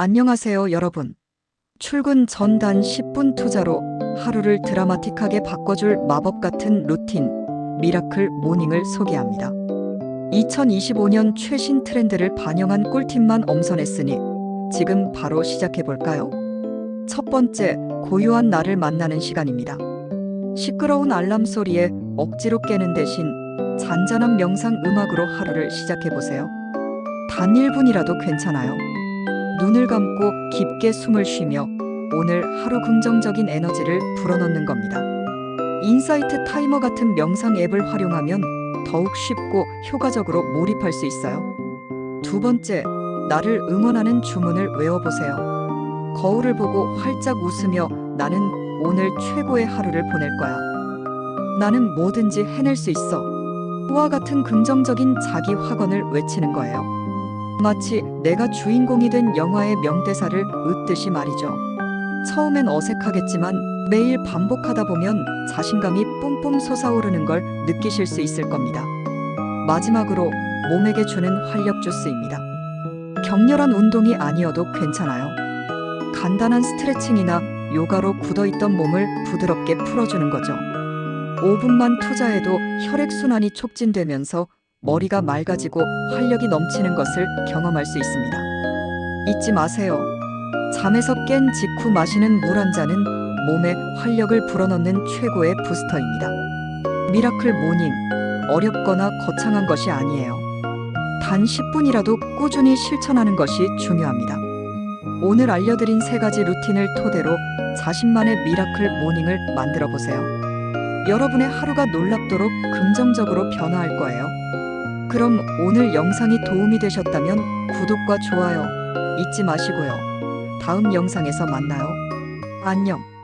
안녕하세요, 여러분. 출근 전 단 10분 투자로 하루를 드라마틱하게 바꿔줄 마법 같은 루틴, 미라클 모닝을 소개합니다. 2025년 최신 트렌드를 반영한 꿀팁만 엄선했으니 지금 바로 시작해 볼까요? 첫 번째, 고요한 나를 만나는 시간입니다. 시끄러운 알람 소리에 억지로 깨는 대신 잔잔한 명상 음악으로 하루를 시작해 보세요. 단 1분이라도 괜찮아요. 눈을 감고 깊게 숨을 쉬며 오늘 하루 긍정적인 에너지를 불어넣는 겁니다. 인사이트 타이머 같은 명상 앱을 활용하면 더욱 쉽고 효과적으로 몰입할 수 있어요. 두 번째, 나를 응원하는 주문을 외워보세요. 거울을 보고 활짝 웃으며 나는 오늘 최고의 하루를 보낼 거야. 나는 뭐든지 해낼 수 있어. 와 같은 긍정적인 자기 확언을 외치는 거예요. 마치 내가 주인공이 된 영화의 명대사를 읊듯이 말이죠. 처음엔 어색하겠지만 매일 반복하다 보면 자신감이 뿜뿜 솟아오르는 걸 느끼실 수 있을 겁니다. 마지막으로 몸에게 주는 활력 주스입니다. 격렬한 운동이 아니어도 괜찮아요. 간단한 스트레칭이나 요가로 굳어있던 몸을 부드럽게 풀어주는 거죠. 5분만 투자해도 혈액순환이 촉진되면서 머리가 맑아지고 활력이 넘치는 것을 경험할 수 있습니다. 잊지 마세요. 잠에서 깬 직후 마시는 물 한 잔은 몸에 활력을 불어넣는 최고의 부스터입니다. 미라클 모닝. 어렵거나 거창한 것이 아니에요. 단 10분이라도 꾸준히 실천하는 것이 중요합니다. 오늘 알려드린 세 가지 루틴을 토대로 자신만의 미라클 모닝을 만들어 보세요. 여러분의 하루가 놀랍도록 긍정적으로 변화할 거예요. 그럼 오늘 영상이 도움이 되셨다면 구독과 좋아요 잊지 마시고요. 다음 영상에서 만나요. 안녕.